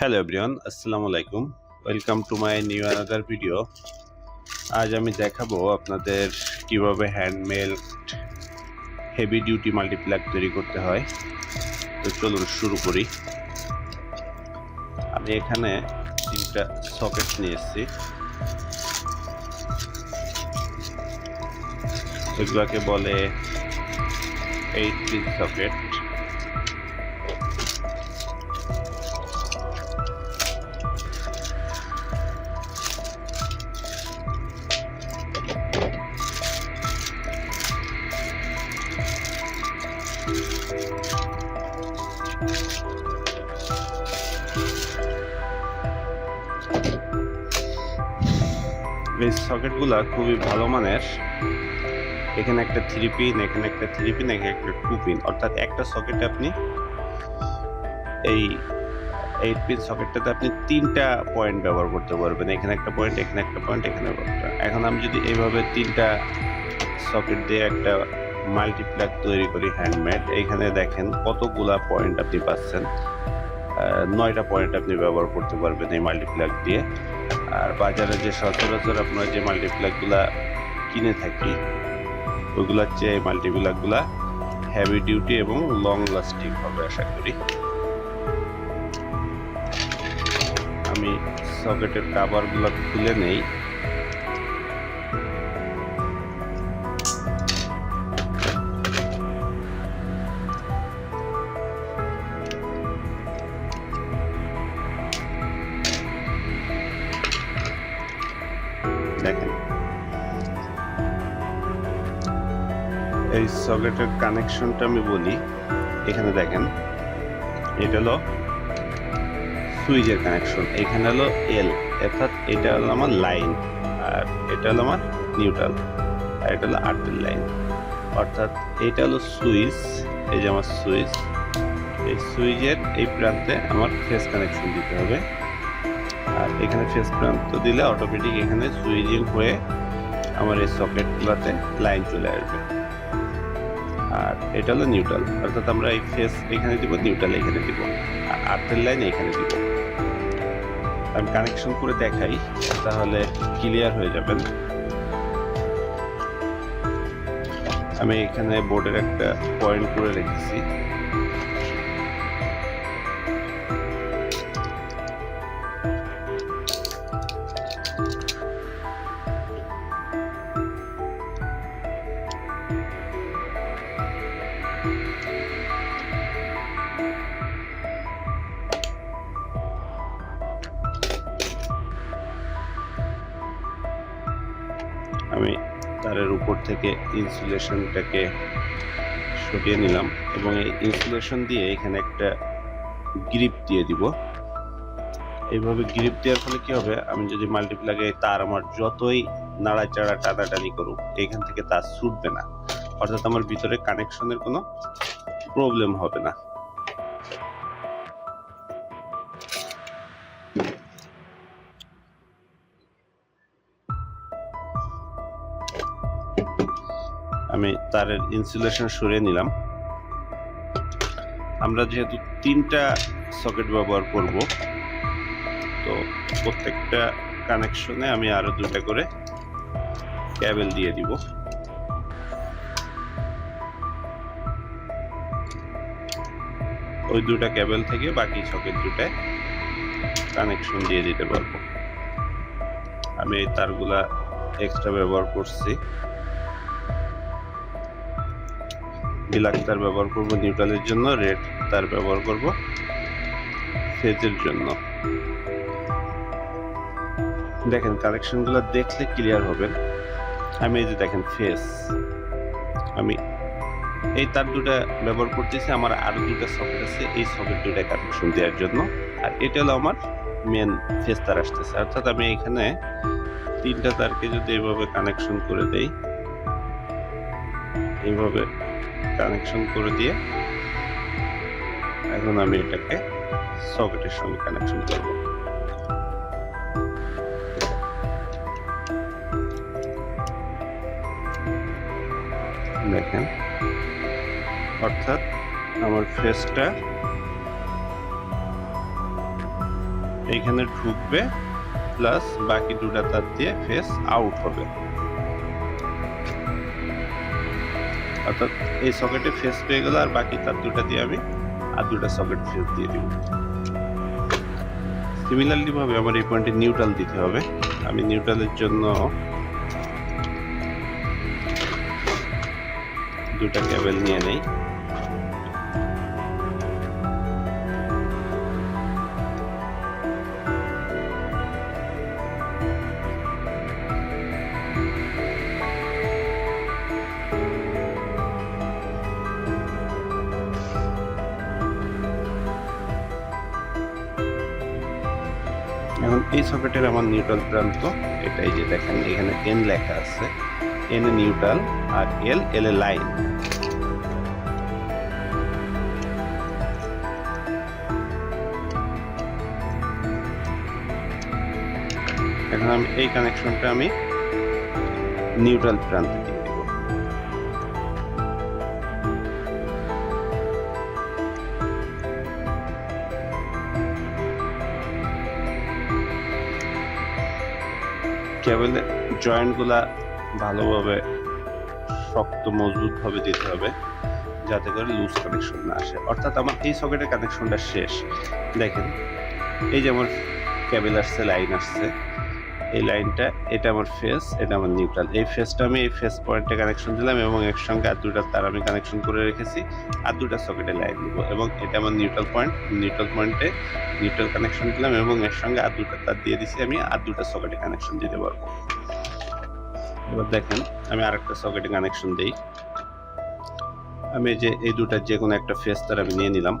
Hello everyone আসসালামু আলাইকুম welcome to my new another video আজ আমি দেখাবো আপনাদের কীভাবে হ্যান্ডমেড হেভি ডিউটি মাল্টিপ্লাগ তৈরি করতে হয়। তো চলুন শুরু করি। আমি এখানে তিনটা সকেট নিয়ে এসেছি এগুলোকে বলে এইট পিন সকেট সকেটগুলো খুবই ভালো মানের। এখানে একটা থ্রি পিন এখানে একটা থ্রি পিন এখানে একটা টু পিন অর্থাৎ একটা সকেটে আপনি এই এইট পিন সকেটটাতে আপনি তিনটা পয়েন্ট ব্যবহার করতে পারবেন। এখানে একটা পয়েন্ট এখানে একটা পয়েন্ট এখানে একটা এখন আমি যদি এইভাবে তিনটা সকেট দিয়ে একটা মাল্টিপ্লাগ তৈরি করি হ্যান্ডমেড এখানে দেখেন কতগুলা পয়েন্ট আপনি পাচ্ছেন। নয়টা পয়েন্ট আপনি ব্যবহার করতে পারবেন এই মাল্টিপ্লাগ দিয়ে। আর বাজারে যে সচরাচর আপনার যে মাল্টিপ্লাকগুলো কিনে থাকি ওইগুলোর চেয়ে এই হ্যাভি ডিউটি এবং লং লাস্টিং হবে আশা করি। আমি সকেটের কাভারগুলো খুলে নেই। সকেটের কানেকশনটা আমি বলি। এখানে দেখেন, এটা হলো সুইচের কানেকশন। এখানে হলো এল অর্থাৎ এটা হলো আমার লাইন, আর এটা হলো আমার নিউট্রাল, আর এটা হলো আর্টের লাইন। অর্থাৎ এটা হলো সুইচ, এই যে আমার সুইচ, এই সুইচের এই প্রান্তে আমার ফেস কানেকশন দিতে হবে। আর এখানে ফেস প্রান্ত দিলে অটোমেটিক এখানে সুইচিং হয়ে আমার এই সকেটগুলোতে লাইন চলে আসবে। এটা হলো নিউট্রাল অর্থাৎ আমরা এই ফেস এখানে দিব নিউট্রাল এখানে দিব, আর আর্থের লাইন এখানে দিব। আমি কানেকশন করে দেখাই, তাহলে ক্লিয়ার হয়ে যাবেন। আমি এখানে বোর্ডের একটা পয়েন্ট করে রেখেছি। আমি তারের উপর থেকে ইনসুলেশনটাকে সরিয়ে নিলাম এবং এই ইনসুলেশন দিয়ে এখানে একটা গ্রিপ দিয়ে দিব। এইভাবে গ্রিপ দেওয়ার ফলে কি হবে? আমি যদি মাল্টিপ্লাগে তার আমার যতই নাড়াচাড়া, টানাটানি করুক, এখান থেকে তার ছুটবে না। অর্থাৎ আমার ভিতরে কানেকশনের কোনো প্রবলেম হবে না। আমি তারের ইনসুলেশন সরিয়ে নিলাম। আমরা যেহেতু তিনটা সকেট ব্যবহার করব, তো প্রত্যেকটা কানেকশনে আমি আরও দুটা করে ক্যাবেল দিয়ে দিব। ওই দুটা ক্যাবেল থেকে বাকি সকেট দুটায় কানেকশন দিয়ে দিতে পারব। আমি এই তারগুলা এক্সট্রা ব্যবহার করছি। ব্ল্যাক তার ব্যবহার করব নিউট্রালের জন্য রেড তার ব্যবহার করব ফেজের জন্য। দেখেন কালেকশনগুলো দেখলে ক্লিয়ার হবেন আমি এই যে দেখেন ফেস আমি এই তার দুটা ব্যবহার করতেছি, আমার আরও দুটা সকেট আছে, এই সকেট দুটা কানেকশন দেওয়ার জন্য। আর এটা হলো আমার মেন ফেস তার আসতেছে। অর্থাৎ আমি এখানে তিনটা তারকে যদি এইভাবে কানেকশন করে দেই, এইভাবে কানেকশন করে দিয়ে এখন আমি এটাকে সকেটের সঙ্গে কানেকশন করব। দেখেন, অর্থাৎ আমার ফেসটা এইখানে ঢুকবে প্লাস বাকি দুটা তার দিয়ে ফেস আউট হবে। অর্থাৎ এই সকেটে ফেস পেয়ে গেল আর বাকি তার দুটা দিয়ে আমি আর দুটা সকেট ফেস দিয়ে দিব। সিমিলারলি ভাবে আমার এই পয়েন্টে নিউট্রাল দিতে হবে। আমি নিউট্রালের জন্য দুটা কেবল নিয়ে নেই। এই সকেটের আমার নিউট্রাল প্রান্ত এটাই যে দেখেন, এখানে এন লেখা আছে। এন এ নিউট্রাল আর এল এল এ লাইন এখন আমি এই কানেকশনটা আমি নিউট্রাল প্রান্তে কেবলের জয়েন্টগুলা ভালোভাবে শক্ত মজবুতভাবে দিতে হবে, যাতে করে লুজ কানেকশন না আসে। অর্থাৎ আমার এই সকেটের কানেকশনটা শেষ। দেখেন, এই যে আমার ক্যাবেল আসছে লাইন আসছে এই লাইনটা, এটা আমার ফেস এটা আমার নিউট্রাল এই ফেসটা আমি এই ফেস পয়েন্টে কানেকশন দিলাম এবং এর সঙ্গে আর দুটা তার আমি কানেকশন করে রেখেছি, আর দুটা সকেটে লাইন দিব এবং এটা আমার নিউট্রাল পয়েন্ট নিউট্রাল পয়েন্টে নিউট্রাল কানেকশন দিলাম এবং এর সঙ্গে আর দুটা তার দিয়ে দিছি আমি, আর দুটা সকেটে কানেকশন দিতে পারব। এবার দেখেন, আমি আরেকটা সকেটে কানেকশন দেই। আমি যে, এই দুটার যে কোনো একটা ফেস তার আমি নিয়ে নিলাম।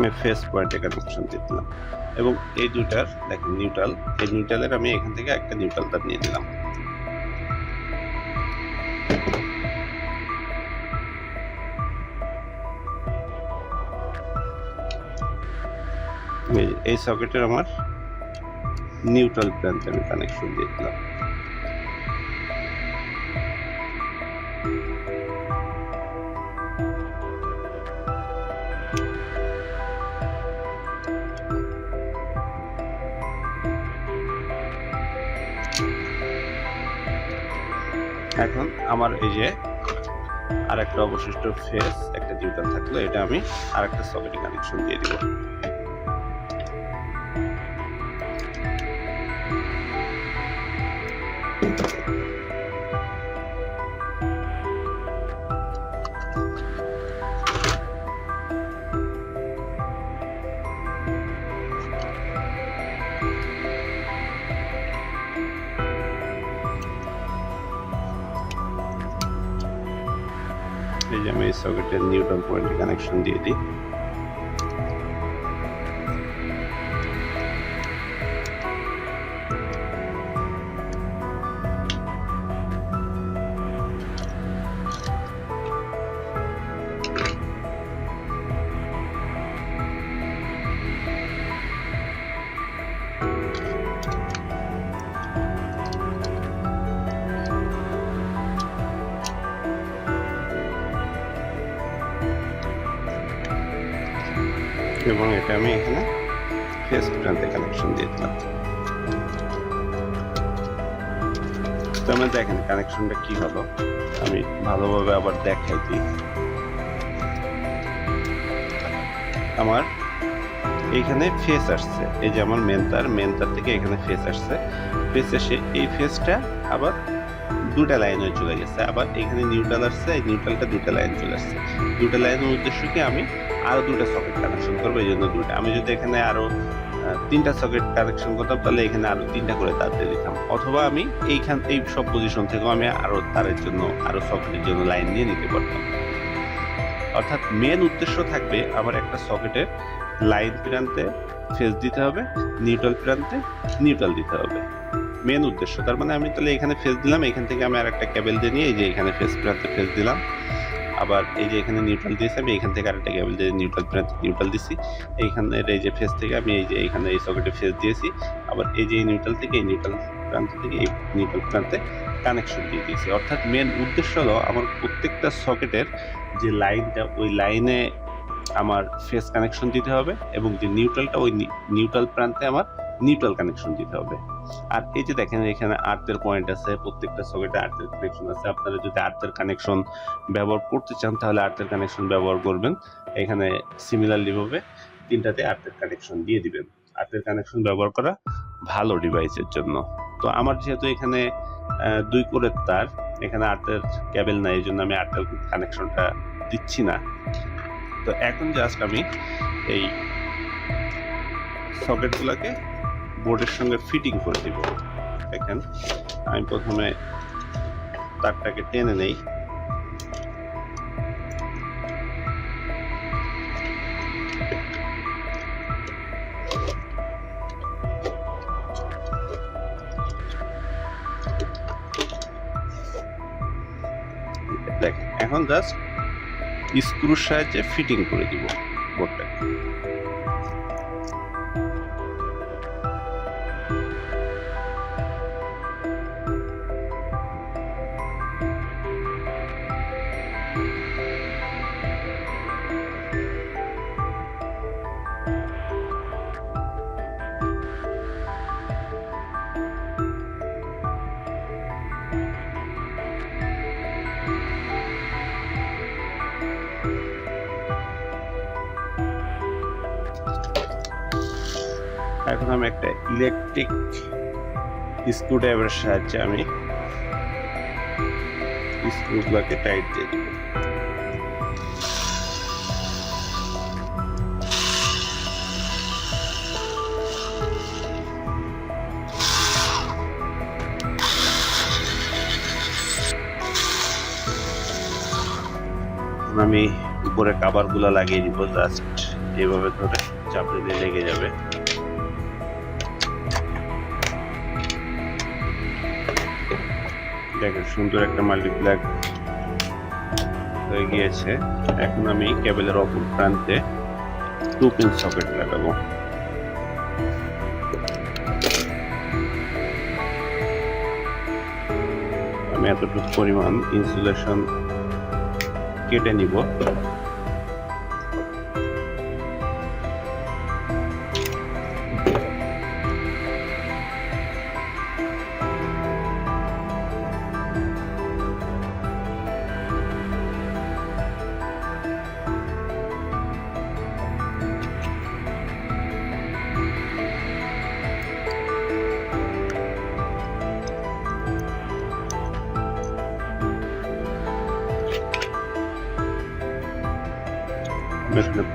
আমি ফেস পয়েন্টে কানেকশন দিয়ে দিলাম। এবং এই দুটার দেখেন নিউট্রাল এই নিউট্রালের আমি এখান থেকে একটা নিউট্রাল তার নিয়ে যে, এই সকেটের আমার নিউট্রাল প্ল্যান্টে আমি কানেকশন দিয়ে দিলাম। এখন আমার এই যে আর একটা অবশিষ্ট ফেস একটা নিউট্রাল থাকল, এটা আমি আরেকটা সকেটে কানেকশন দিয়ে দিব। এই যে আমি এই সকেটের এবং এটা আমি এখানে ফেস প্রান্তে কানেকশন দিয়ে দিলাম। তো আমরা দেখেন কানেকশনটা কি হলো। আমি ভালোভাবে আবার দেখাই দিই। আমার এইখানে ফেস আসছে। এই যে আমার মেন তার মেন তার থেকে এখানে ফেস আসছে। ফেস এসে এই ফেসটা আবার দুটা লাইন চলে গেছে। আবার এখানে নিউট্রাল আসছে, এই নিউট্রালটা দুটা লাইন চলে আসছে। দুটা লাইনের উদ্দেশ্য কি আমি আরও দুটা সকেট কানেকশন করব, এই জন্য দুটা আমি যদি এখানে আরও তিনটা সকেট কানেকশন করতাম, তাহলে এখানে আরও তিনটা করে তার দিয়ে দিতাম। অথবা আমি এইখান, এই সব পজিশন থেকেও আমি আরও তারের জন্য আরও সকেটের জন্য লাইন নিয়ে নিতে পারতাম। অর্থাৎ মেন উদ্দেশ্য থাকবে আমার একটা সকেটের লাইন প্রান্তে ফেস দিতে হবে নিউট্রাল প্রান্তে নিউট্রাল দিতে হবে। মেন উদ্দেশ্য। তার মানে আমি তাহলে এখানে ফেস দিলাম, এখান থেকে আমি আর একটা ক্যাবেল দিয়ে নিয়ে এই যে এখানে ফেস প্রান্তে ফেস দিলাম। আবার এই যে এখানে নিউট্রাল দিয়েছি, আমি এখান থেকে আরেকটা কেবল দিয়ে নিউট্রাল নিউট্রাল দিছি। এইখানের এই যে ফেস থেকে আমি এই যে এখানে এই সকেটে ফেস দিয়েছি। আবার এই যে নিউট্রাল থেকে এই নিউট্রাল প্রান্ত থেকে এই নিউট্রাল প্রান্তে কানেকশন দিয়ে দিয়েছি। অর্থাৎ মেন উদ্দেশ্য হলো আমার প্রত্যেকটা সকেটের যে লাইনটা ওই লাইনে আমার ফেস কানেকশন দিতে হবে এবং যে নিউট্রালটা ওই নিউট্রাল প্রান্তে আমার নিউট্রাল কানেকশন দিতে হবে। আর এই যে দেখেন, এখানে আর্থের পয়েন্ট আছে, প্রত্যেকটা সকেটে আর্থের কানেকশন আছে। আপনারা যদি আর্থের কানেকশন ব্যবহার করতে চান, তাহলে আর্থের কানেকশন ব্যবহার করবেন। এখানে সিমিলারলি ভাবে তিনটাতে আর্থের কানেকশন দিয়ে দিবেন। আর্থের কানেকশন ব্যবহার করা ভালো ডিভাইসের জন্য। তো আমার যেহেতু এখানে দুই করে তার, এখানে আর্থের ক্যাবেল নাই, এই জন্য আমি আর্থের কানেকশনটা দিচ্ছি না। তো এখন জাস্ট আমি এই সকেটগুলোকে বোর্ডের সঙ্গে ফিটিং করে দিব। দেখেন, আমি প্রথমে তারটাকে টেনে নেই। দেখেন এখন জাস্ট স্ক্রুর সাহায্যে ফিটিং করে দিব বোর্ডটাকে। এখন আমি একটা ইলেকট্রিক স্ক্রু ড্রাইভারের সাহায্যে আমি স্ক্রুগুলোকে টাইট দিয়ে দিব। আমি উপরে কাভারগুলো লাগিয়ে দিব জাস্ট এভাবে ধরে চাপড়ে দিয়ে লেগে যাবে। দেখেন সুন্দর একটা মাল্টিপ্ল্যাক হয়ে গিয়েছে। এখন আমি কেবলের অপর প্রান্তে টু পিন সকেট লাগাবো। আমি এতটুকু পরিমাণ ইনসুলেশন কেটে নিব।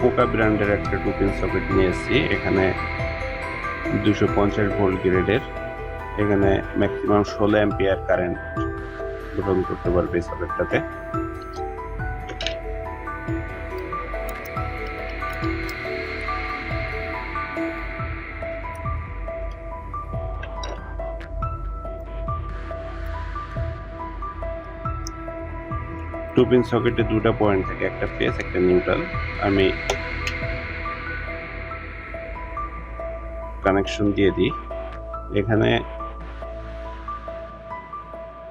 পোকা ব্র্যান্ডের একটা টু পিন সকেট নিয়ে এসেছি এখানে দুশো পঞ্চাশ ভোল্ট গ্রেডের এখানে ম্যাক্সিমাম ষোলো অ্যাম্পিয়ার কারেন্ট গ্রহণ করতে পারবে এই সকেটটাতে পিন সকেটে দুটো পয়েন্ট থাকে, একটা ফেস একটা নিউট্রাল আমি কানেকশন দিয়ে দিই। এখানে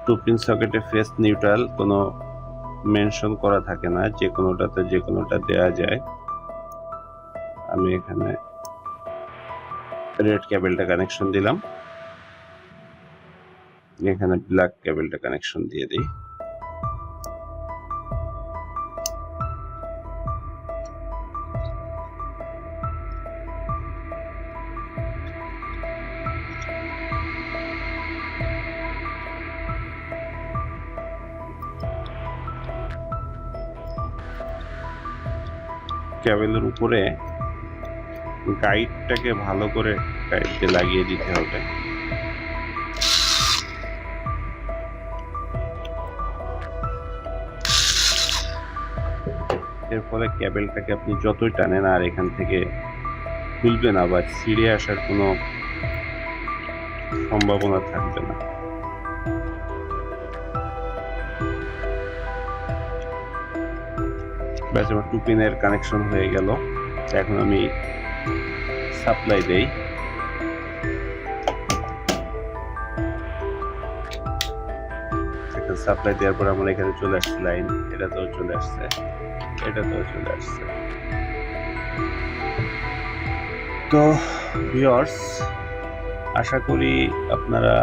টু পিন সকেটে ফেস নিউট্রাল কোনো মেনশন করা থাকে না যে কোনোটাতে যে কোনোটা দেয়া যায়। আমি এখানে রেড কেবলটা কানেকশন দিলাম। এখানে ব্ল্যাক কেবলটা কানেকশন দিয়ে দিই। ক্যাবেলের উপরে গাইডটাকে ভালো করে গাইডকে লাগিয়ে দিতে হবে। এর ফলে ক্যাবেলটাকে আপনি যতই টানেন আর এখান থেকে খুলবে না বা ছিঁড়ে আসার কোনো সম্ভাবনা থাকবে না। ব্যাস আমার টু পিনের কানেকশন হয়ে গেল। এখন আমি সাপ্লাই দেই। সাপ্লাই দেওয়ার পর আমার এখানে চলে আসছে লাইন এটাতেও চলে আসছে। এটাতেও চলে আসছে। তো ভিউয়ার্স আশা করি আপনারা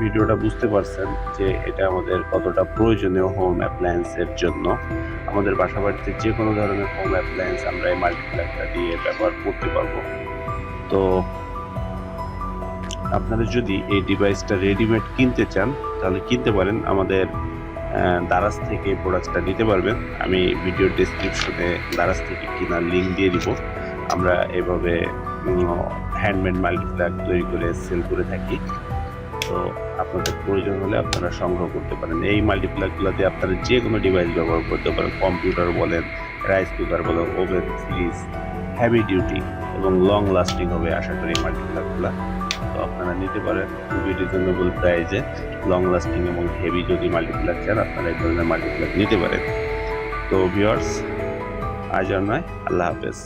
ভিডিওটা বুঝতে পারছেন যে এটা আমাদের কতটা প্রয়োজনীয় হোম অ্যাপ্লায়েন্সের জন্য। আমাদের বাসা বাড়িতে যে কোনো ধরনের হোম অ্যাপ্লায়েন্স আমরা এই মাল্টিপ্লাগটা দিয়ে ব্যবহার করতে পারব। তো আপনারা যদি এই ডিভাইসটা রেডিমেড কিনতে চান, তাহলে কিনতে পারেন। আমাদের দারাজ থেকে প্রোডাক্টটা নিতে পারবেন। আমি ভিডিও ডিসক্রিপশনে দারাজ থেকে কেনার লিঙ্ক দিয়ে দিব। আমরা এভাবে হ্যান্ডমেড মাল্টিপ্লাগ তৈরি করে সেল করে থাকি। তো আপনাদের প্রয়োজন হলে আপনারা সংগ্রহ করতে পারেন। এই মাল্টিপ্লাগগুলো দিয়ে আপনারা যে কোনো ডিভাইস ব্যবহার করতে পারেন। কম্পিউটার বলেন রাইস কুকার বলেন ওভেন ফ্রিজ হ্যাভি ডিউটি এবং লং লাস্টিং হবে আশা করি এই মাল্টিপ্লাগগুলো তো আপনারা নিতে পারেন। খুবই রিজনেবল প্রাইজে লং লাস্টিং এবং হেভি যদি মাল্টিপ্লাগ চান, আপনারা এই ধরনের মাল্টিপ্লাগ নিতে পারেন। তো ভিউয়ার্স আজ আর নয়, আল্লাহ হাফেজ।